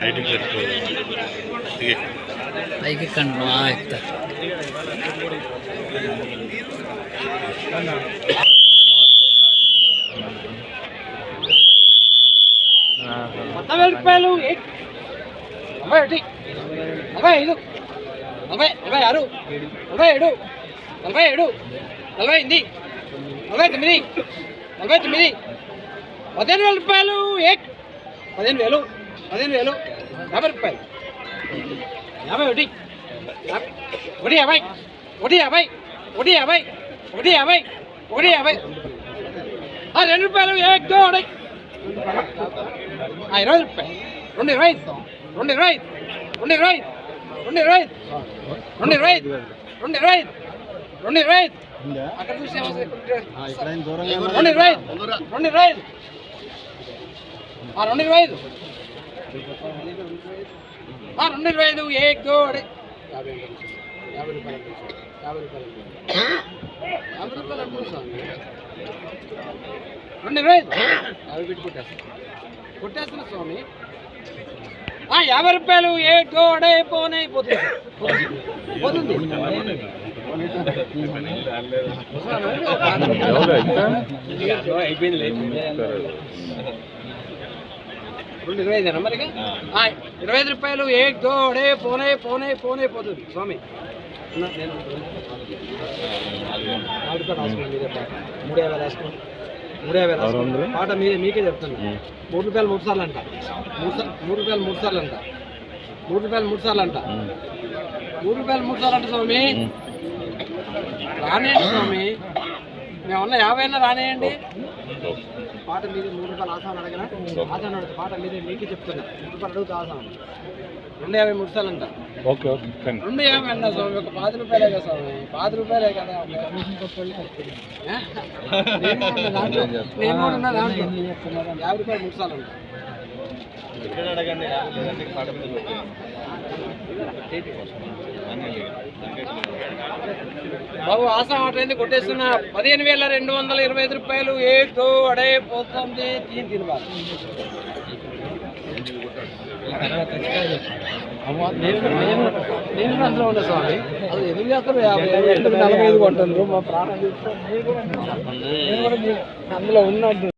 హైట్కి పెట్టుకో పైకి కండు ఎక్కుతా పద్నాలుగు రూపాయలు ఏ- నలభై ఒకటి నలభై ఐదు నలభై నలభై ఆరు నలభై ఏడు నలభై ఏడు నలభై ఎనిమిది నలభై తొమ్మిది నలభై తొమ్మిది పదిహేను వేల రూపాయలు ఏ పదిహేను వేలు పదిహేను వేలు. యాభై రూపాయలు. యాభై ఒకటి. ఒకటి యాభై ఒకటి యాభై ఒకటి యాభై ఒకటి యాభై ఒకటి యాభై. ఆ, రెండు రూపాయలు ఏక్ దో అడై. ఆ, ఇరవై రూపాయలు. రెండు ఇరవై రెండు ఇరవై రెండు ఇరవై రెండు ఇరవై రెండు ఇరవై రెండు ఇరవై రెండు ఇరవై అక్కడ చూసి? రెండు ఇరవై రెండు ఇరవై రెండు ఇరవై ఐదు ఆ, రెండు ఇరవై ఐదు దో అడే యాభై. యాభై రూపాయలు. యాభై రూపాయలు రూపాయలు. రెండు ఇరవై ఐదు యాభై పెట్టి కొట్టేస్తాను కొట్టేస్తున్నా స్వామి ఆ, యాభై రూపాయలు ఏ గోడే పోనే పోతుంది పోతుంది రెండు ఇరవై ఐదు మరిగా? ఆ, ఇరవై ఐదు రూపాయలు ఏ గోడే పోనే పోనే పోనే పోతుంది స్వామి. నేను మీరే. మూడు యాభై రాసుకోండి. మూడు యాభై రాసుకోండి. పాట మీరే మీకే చెప్తున్నా మూడు రూపాయలు మూడు సార్లు అంట. మూడు రూపాయలు మూడు సార్లు అంట. మూడు రూపాయలు మూడు సార్లు అంట. మూడు రూపాయలు మూడు సార్లు అంట స్వామి. రానేయండి స్వామి. మేమన్నా యాభై అయినా రానేయండి. పాట మీదే మూడు రూపాయలు ఆసాన్ అడగరా ఆసాన్ అడుగుతా పాట మీదే మీకే చెప్తున్నా. మూడు రూపాయలు అడుగుతా ఆసాన్ రెండు యాభై మూడు సార్లు అంట. ఓకే ఓకే కానీ రెండు యాభై అన్న స్వామి ఒక పాతి రూపాయలే కదా స్వామి. పాతి రూపాయలే కదా? నేను ఉన్నా దాంట్లో. యాభై రూపాయలు మూడు సార్లు అంట. బాబు ఆశ మాట ఏంది కొట్టేస్తున్నా? పదిహేను వేల రెండు వందల ఇరవై ఐదు రూపాయలు ఏటో అడే పోతుంది తీని తినబాలి నేను అందులో ఉన్నా స్వామి. అది ఎందుకు చేస్తారు యాభై నలభై ఐదు కొంటున్నారు మా ప్రాణం అందులో ఉన్నట్టు